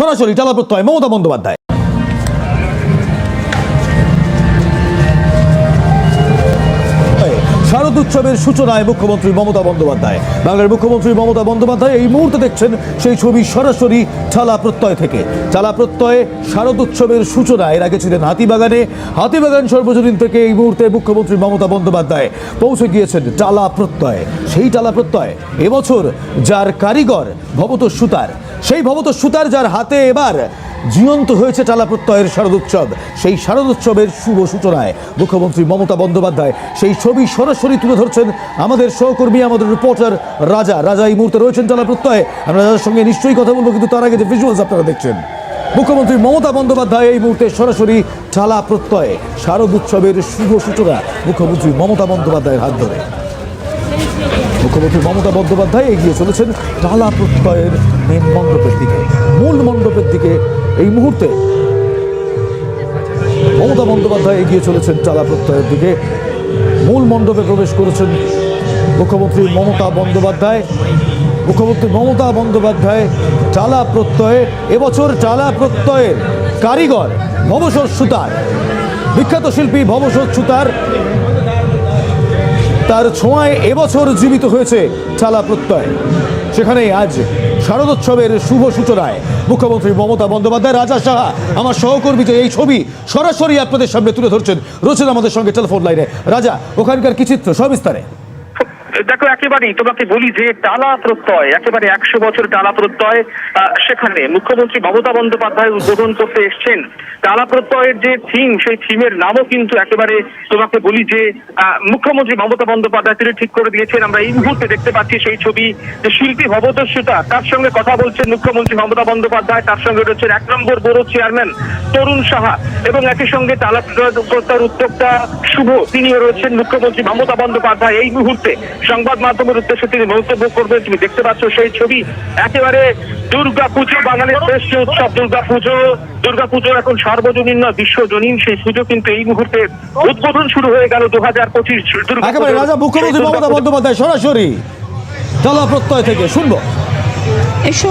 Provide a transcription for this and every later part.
সরাসরি টালা প্রত্যয় মমতা বন্দ্যোপাধ্যায় শারদ উৎসবের সূচনায় মুখ্যমন্ত্রী মমতা বন্দ্যোপাধ্যায়। বাংলার মুখ্যমন্ত্রী মমতা বন্দ্যোপাধ্যায় এই মুহূর্তে দেখছেন সেই ছবি সরাসরি চালা প্রত্যয় থেকে। চালা প্রত্যয়ে শারদ উৎসবের সূচনা এর আগে ছিলেন হাতিবাগানে। হাতিবাগান সর্বজনীন থেকে এই মুহূর্তে মুখ্যমন্ত্রী মমতা বন্দ্যোপাধ্যায় পৌঁছে গিয়েছেন টালা প্রত্যয়। সেই টালা প্রত্যয় এবছর যার কারিগর ভবত সুতার। সেই ভবত সুতার যার হাতে এবার জীবন্ত হয়েছে টালা প্রত্যয়ের শারদোৎসব সেই শারদোৎসবের শুভ সূচনায় মুখ্যমন্ত্রী মমতা বন্দ্যোপাধ্যায় সেই ছবি সরাসরি তুলে ধরছেন আমাদের সহকর্মী, আমাদের রিপোর্টার রাজা। রাজা এই মুহূর্তে রয়েছেন টালা প্রত্যয়ে। আমরা রাজার সঙ্গে নিশ্চয়ই কথা বলব, কিন্তু তার আগে যে ভিজুয়ালস আপনারা দেখছেন। মুখ্যমন্ত্রী মমতা বন্দ্যোপাধ্যায় এই মুহূর্তে সরাসরি টালা প্রত্যয়ে শারদ উৎসবের শুভ সূচনা মুখ্যমন্ত্রী মমতা বন্দ্যোপাধ্যায়ের হাত ধরে। মুখ্যমন্ত্রী মমতা বন্দ্যোপাধ্যায় এগিয়ে চলেছেন টালা প্রত্যয়ের মেন মণ্ডপের দিকে, মূল মণ্ডপের দিকে এই মুহূর্তে। মমতা বন্দ্যোপাধ্যায় এগিয়ে চলেছেন টালা প্রত্যয়ের দিকে। মূল মণ্ডপে প্রবেশ করেছেন মুখ্যমন্ত্রী মমতা বন্দ্যোপাধ্যায়। মুখ্যমন্ত্রী মমতা বন্দ্যোপাধ্যায় টালা প্রত্যয়ে, এবছর টালা প্রত্যয়ের কারিগর ভবসর সুতার। বিখ্যাত শিল্পী ভবসর সুতার তার ছোঁয়ায় এবছর জীবিত হয়েছে চালা প্রত্যয়। সেখানে আজ শারদোৎসবের শুভ সূচনায় মুখ্যমন্ত্রী মমতা বন্দ্যোপাধ্যায়, রাজা সাহা, আমার সহকর্মী যে এই ছবি সরাসরি আপনাদের সামনে তুলে ধরছেন, রয়েছেন আমাদের সঙ্গে টেলিফোন লাইনে। রাজা, ওখানকার কি চিত্র? সবিস্তারে। দেখো একেবারেই তোমাকে বলি যে টালা প্রত্যয়, একেবারে একশো বছর টালা প্রত্যয় সেখানে মুখ্যমন্ত্রী মমতা বন্দ্যোপাধ্যায় উদ্বোধন করতে এসছেন। টালা প্রত্যয়ের যে থিম, সেই থিমের নামও কিন্তু একেবারে তোমাকে বলি যে মুখ্যমন্ত্রী মমতা বন্দ্যোপাধ্যায় তিনি ঠিক করে দিয়েছেন। আমরা এই মুহূর্তে দেখতে পাচ্ছি সেই ছবি যে শিল্পী ভবতস্যুতা তার সঙ্গে কথা বলছেন মুখ্যমন্ত্রী মমতা বন্দ্যোপাধ্যায়, তার সঙ্গে রয়েছেন এক নম্বর বড় চেয়ারম্যান তরুণ সাহা এবং একই সঙ্গে টালা প্রত্যয়ের উদ্যোক্তা শুভ, তিনিও রয়েছেন মুখ্যমন্ত্রী মমতা বন্দ্যোপাধ্যায়। এই মুহূর্তে সংবাদ মাধ্যমের উদ্দেশ্যে তিনি মন্তব্য করবেন। তুমি দেখতে পাচ্ছ সেই ছবি। একেবারে দুর্গা পুজো বাঙালির শ্রেষ্ঠ উৎসব দুর্গা পুজো দুর্গা পুজো এখন সার্বজনীন নয় বিশ্বজনীন। সেই পুজো কিন্তু এই মুহূর্তে উদ্বোধন শুরু হয়ে গেল দু হাজার পঁচিশ একেবারে রাজা মুখ্যমন্ত্রী মমতা বন্দ্যোপাধ্যায় সরাসরি টালা প্রত্যয় থেকে শুনব। এসো।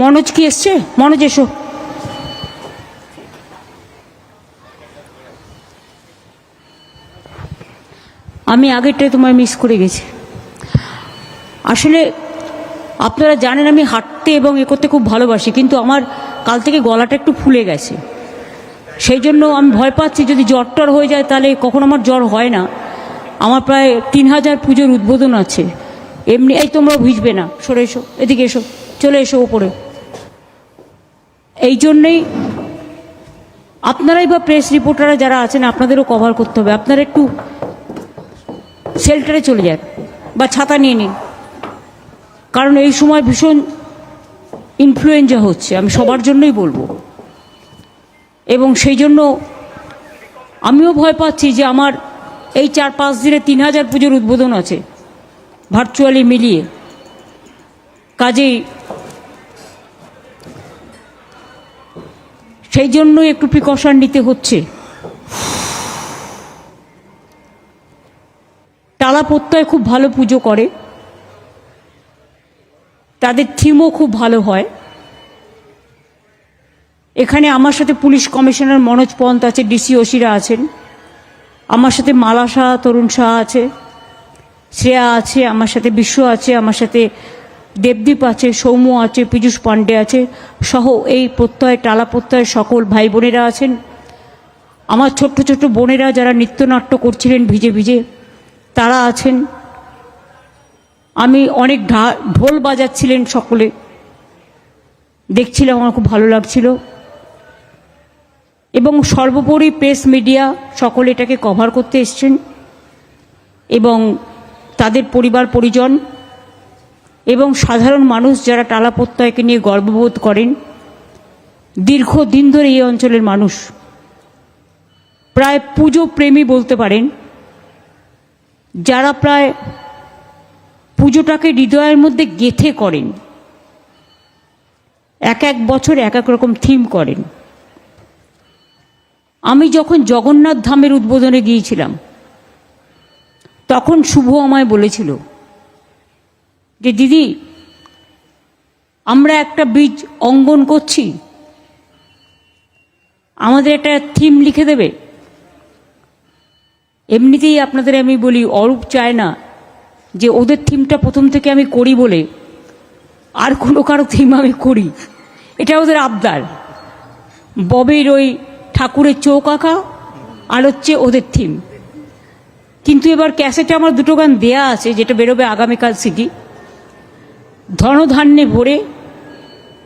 মনোজ কি এসছে? মনোজ এসো। আমি আগেরটাই তোমায় মিস করে গেছি। আসলে আপনারা জানেন আমি হাঁটতে এবং এ করতে খুব ভালোবাসি, কিন্তু আমার কাল থেকে গলাটা একটু ফুলে গেছে। সেই জন্য আমি ভয় পাচ্ছি যদি জ্বর টর হয়ে যায় তাহলে কখন আমার জ্বর হয় না। আমার প্রায় তিন হাজার পুজোর উদ্বোধন আছে। এমনি, এই তোমরা ভিজবে না। সরে এসো, এদিকে এসো, চলে এসো ওপরে। এই জন্যেই আপনারাই বা প্রেস রিপোর্টাররা যারা আছেন, আপনাদেরও কভার করতে হবে। আপনারা একটু শেল্টারে চলে যান বা ছাতা নিয়ে নিন। কারণ এই সময় ভীষণ ইনফ্লুয়েঞ্জা হচ্ছে, আমি সবার জন্যই বলব। এবং সেই জন্য আমিও ভয় পাচ্ছি যে আমার এই চার পাঁচ দিনে তিন হাজার পুজোর উদ্বোধন আছে ভার্চুয়ালি মিলিয়ে। কাজেই সেই জন্য একটু প্রিকশন নিতে হচ্ছে। টালা প্রত্যয় খুব ভালো পুজো করে। তাদের থিমও খুব ভালো হয়। এখানে আমার সাথে পুলিশ কমিশনার মনোজ পন্ত আছে, ডিসি ওসিরা আছেন। আমার সাথে মালা শাহ, তরুণ শাহ আছে। শ্রেয়া আছে, আমার সাথে বিশ্ব আছে, আমার সাথে দেবদীপ আছে, সৌম্য আছে, পীযূষ পাণ্ডে আছে, সহ এই প্রত্যয়, টালা প্রত্যয়ের সকল ভাই বোনেরা আছেন। আমার ছোট্ট ছোট্ট বোনেরা যারা নৃত্যনাট্য করছিলেন ভিজে ভিজে তারা আছেন। আমি অনেক ঢোল বাজাচ্ছিলেন সকলে। দেখছিলাম আমার খুব ভালো লাগছিল। এবং সর্বোপরি প্রেস মিডিয়া সকলে এটাকে কভার করতে এসছেন। এবং তাদের পরিবার, পরিজন এবং সাধারণ মানুষ যারা টালা প্রত্যয়কে নিয়ে গর্ববোধ করেন, দীর্ঘদিন ধরে এই অঞ্চলের মানুষ। প্রায় পুজো প্রেমী বলতে পারেন যারা প্রায় পুজোটাকে হৃদয়ের মধ্যে গেথে করেন, এক এক বছর এক এক রকম থিম করেন। আমি যখন জগন্নাথ ধামের উদ্বোধনে গিয়েছিলাম, তখন শুভ আমায় বলেছিল যে, দিদি, আমরা একটা বীজ অঙ্গন করছি। আমাদের একটা থিম লিখে দেবে? এমনিতেই আপনাদের আমি বলি, অরূপ চায় না যে ওদের থিমটা প্রথম থেকে আমি করি বলে। আর কোনো কারও থিম আমি করি। এটা ওদের আবদার। ববের ওই ঠাকুরের চোখ আঁকা, আর হচ্ছে ওদের থিম কিন্তু এবার ক্যাসেটে আমার দুটো গান দেয়া আছে, যেটা বেরোবে আগামীকাল সিটি। ধনধান্যে ভরে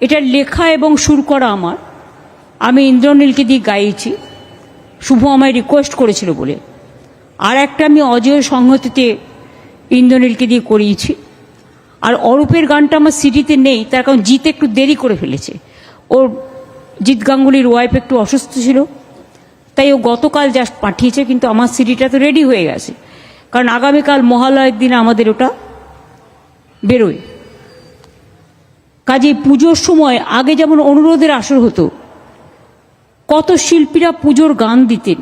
এটা লেখা এবং সুর করা আমার। আমি ইন্দ্রনীলকে দিয়ে গাইছি। শুভ আমায় রিকোয়েস্ট করেছিল বলে। আর একটা আমি অজয় সংহতিতে ইন্দ্রনীলকে দিয়ে করিয়েছি। আর অরূপের গানটা আমার সিডিতে নেই, তার কারণ জিত একটু দেরি করে ফেলেছে। ওর জিৎ গাঙ্গুলির ওয়াইফ একটু অসুস্থ ছিল, তাই ও গতকাল জাস্ট পাঠিয়েছে, কিন্তু আমার সিডিটা তো রেডি হয়ে গেছে। কারণ আগামীকাল মহালয়ের দিন আমাদের ওটা বেরোয়। কাজে পুজোর সময় আগে যেমন অনুরোধের আসর হতো, কত শিল্পীরা পুজোর গান দিতেন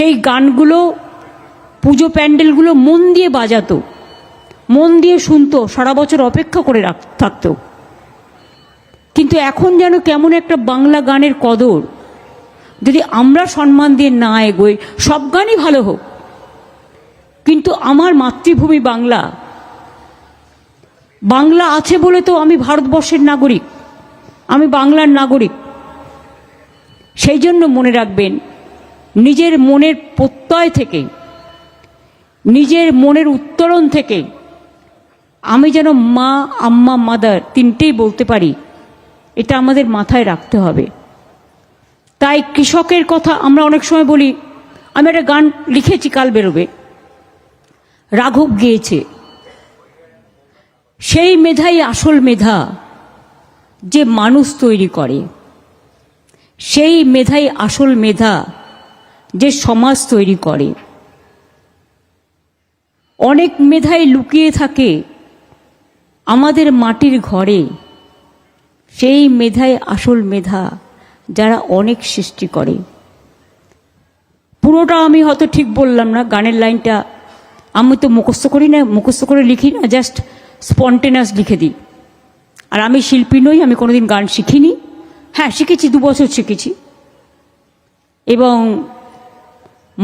সেই গানগুলো, পুজো প্যান্ডেলগুলো মন দিয়ে বাজাতো, মন দিয়ে শুনতো, সারা বছর অপেক্ষা করে রাখ, থাকতো। কিন্তু এখন যেন কেমন একটা বাংলা গানের কদর। যদি আমরা সম্মান দিয়ে না এগোই, সব গানই ভালো হোক। কিন্তু আমার মাতৃভূমি বাংলা। বাংলা আছে বলে তো আমি ভারতবর্ষের নাগরিক। আমি বাংলার নাগরিক। সেই জন্য মনে রাখবেন নিজের মনের প্রত্যয় থেকে, নিজের মনের উত্তরণ থেকে আমি যেন মা, আম্মা, মাদার তিনটেই বলতে পারি, এটা আমাদের মাথায় রাখতে হবে। তাই কৃষকের কথা আমরা অনেক সময় বলি, আমি একটা গান লিখেছি, কাল বেরোবে। রাঘব গেয়েছে। সেই মেধাই আসল মেধা যে মানুষ তৈরি করে। সেই মেধাই আসল মেধা যে সমাজ তৈরি করে। অনেক মেধাই লুকিয়ে থাকে আমাদের মাটির ঘরে। সেই মেধাই আসল মেধা যারা অনেক সৃষ্টি করে। পুরোটা আমি হয়তো ঠিক বললাম না, গানের লাইনটা আমি তো মুখস্থ করি না, মুখস্থ করে লিখি না জাস্ট স্পন্টেনাস লিখে দিই। আর আমি শিল্পী নই, আমি কোনোদিন গান শিখিনি। হ্যাঁ শিখেছি, দু বছর শিখেছি। এবং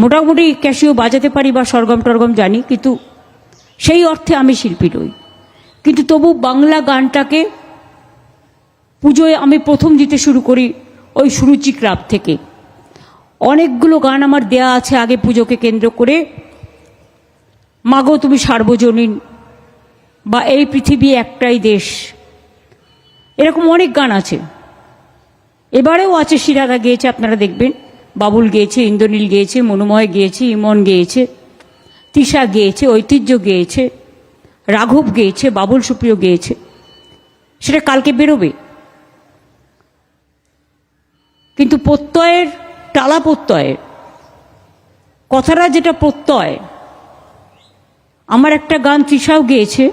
মোটামুটি ক্যাশিও বাজাতে পারি বা সরগম টরগম জানি, কিন্তু সেই অর্থে আমি শিল্পী নই। কিন্তু তবু বাংলা গানটাকে পুজোয় আমি প্রথম দিতে শুরু করি ওই সুরুচি ক্লাব থেকে। অনেকগুলো গান আমার দেয়া আছে আগে পুজোকে কেন্দ্র করে। মাগো তুমি সার্বজনীন বা এই পৃথিবী একটাই দেশ। এরকম অনেক গান আছে। এবারেও আছে, শিরারা গেয়েছে, আপনারা দেখবেন। বাবুল গেয়েছে, ইন্দ্রনীল গেয়েছে, মনোময় গেয়েছে, ইমন গেয়েছে, তিশা গেয়েছে, ঐতিহ্য গেয়েছে, রাঘব গেয়েছে, বাবুল সুপ্রিয় গেয়েছে। সেটা কালকে বেরোবে। কিন্তু প্রত্যয়ের, টালা প্রত্যয়ের, কথাটা যেটা প্রত্যয়, আমার একটা গান তৃষাও গেয়েছে।